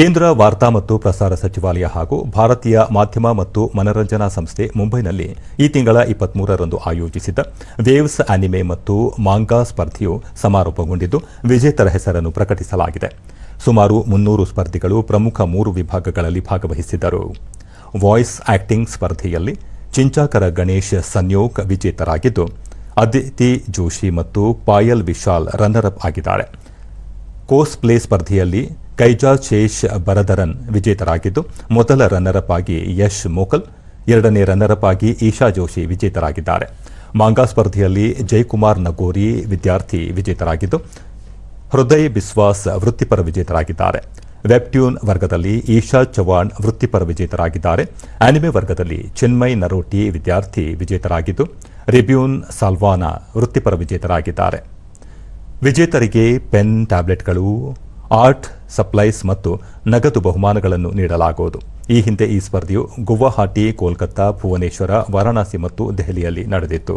ಕೇಂದ್ರ ವಾರ್ತಾ ಮತ್ತು ಪ್ರಸಾರ ಸಚಿವಾಲಯ ಹಾಗೂ ಭಾರತೀಯ ಮಾಧ್ಯಮ ಮತ್ತು ಮನರಂಜನಾ ಸಂಸ್ಥೆ ಮುಂಬೈನಲ್ಲಿ ಈ ತಿಂಗಳ ಇಪ್ಪತ್ಮೂರರಂದು ಆಯೋಜಿಸಿದ್ದ ವೇವ್ಸ್ ಅನಿಮೆ ಮತ್ತು ಮಾಂಗಾ ಸ್ಪರ್ಧೆಯು ಸಮಾರೋಪಗೊಂಡಿದ್ದು, ವಿಜೇತರ ಹೆಸರನ್ನು ಪ್ರಕಟಿಸಲಾಗಿದೆ. ಸುಮಾರು ಮುನ್ನೂರು ಸ್ಪರ್ಧಿಗಳು ಪ್ರಮುಖ ಮೂರು ವಿಭಾಗಗಳಲ್ಲಿ ಭಾಗವಹಿಸಿದ್ದರು. ವಾಯ್ಸ್ ಆಕ್ಟಿಂಗ್ ಸ್ಪರ್ಧೆಯಲ್ಲಿ ಚಿಂಚಾಕರ ಗಣೇಶ್ ಸನ್ಯೋಗ್ ವಿಜೇತರಾಗಿದ್ದು, ಅದಿತಿ ಜೋಶಿ ಮತ್ತು ಪಾಯಲ್ ವಿಶಾಲ್ ರನ್ನರ್ ಅಪ್ ಆಗಿದ್ದಾರೆ. ಕೋಸ್ ಪ್ಲೇ ಸ್ಪರ್ಧೆಯಲ್ಲಿ ಕೈಜಾ ಶೇಷ್ ಬರದರನ್ ವಿಜೇತರಾಗಿದ್ದು, ಮೊದಲ ರನ್ನರಪ್ ಆಗಿ ಯಶ್ ಮೋಕಲ್, ಎರಡನೇ ರನ್ನರಪ್ ಆಗಿ ಈಶಾ ಜೋಶಿ ವಿಜೇತರಾಗಿದ್ದಾರೆ. ಮಾಂಗಾ ಸ್ಪರ್ಧೆಯಲ್ಲಿ ಜಯಕುಮಾರ್ ನಗೋರಿ ವಿದ್ಯಾರ್ಥಿ ವಿಜೇತರಾಗಿದ್ದು, ಹೃದಯ್ ಬಿಸ್ವಾಸ್ ವೃತ್ತಿಪರ ವಿಜೇತರಾಗಿದ್ದಾರೆ. ವೆಬ್ಟ್ಯೂನ್ ವರ್ಗದಲ್ಲಿ ಈಶಾ ಚವಾಣ್ ವೃತ್ತಿಪರ ವಿಜೇತರಾಗಿದ್ದಾರೆ. ಆನಿಮೆ ವರ್ಗದಲ್ಲಿ ಚಿನ್ಮಯ್ ನರೋಟಿ ವಿದ್ಯಾರ್ಥಿ ವಿಜೇತರಾಗಿದ್ದು, ರಿಬ್ಯೂನ್ ಸಾಲ್ವಾನಾ ವೃತ್ತಿಪರ ವಿಜೇತರಾಗಿದ್ದಾರೆ. ವಿಜೇತರಿಗೆ ಪೆನ್, ಟ್ಯಾಬ್ಲೆಟ್ಗಳು, ಆರ್ಟ್ ಸಪ್ಲೈಸ್ ಮತ್ತು ನಗದು ಬಹುಮಾನಗಳನ್ನು ನೀಡಲಾಗುವುದು. ಈ ಹಿಂದೆ ಈ ಸ್ಪರ್ಧೆಯು ಗುವಾಹಟಿ, ಕೋಲ್ಕತ್ತಾ, ಭುವನೇಶ್ವರ, ವಾರಾಣಸಿ ಮತ್ತು ದೆಹಲಿಯಲ್ಲಿ ನಡೆದಿತ್ತು.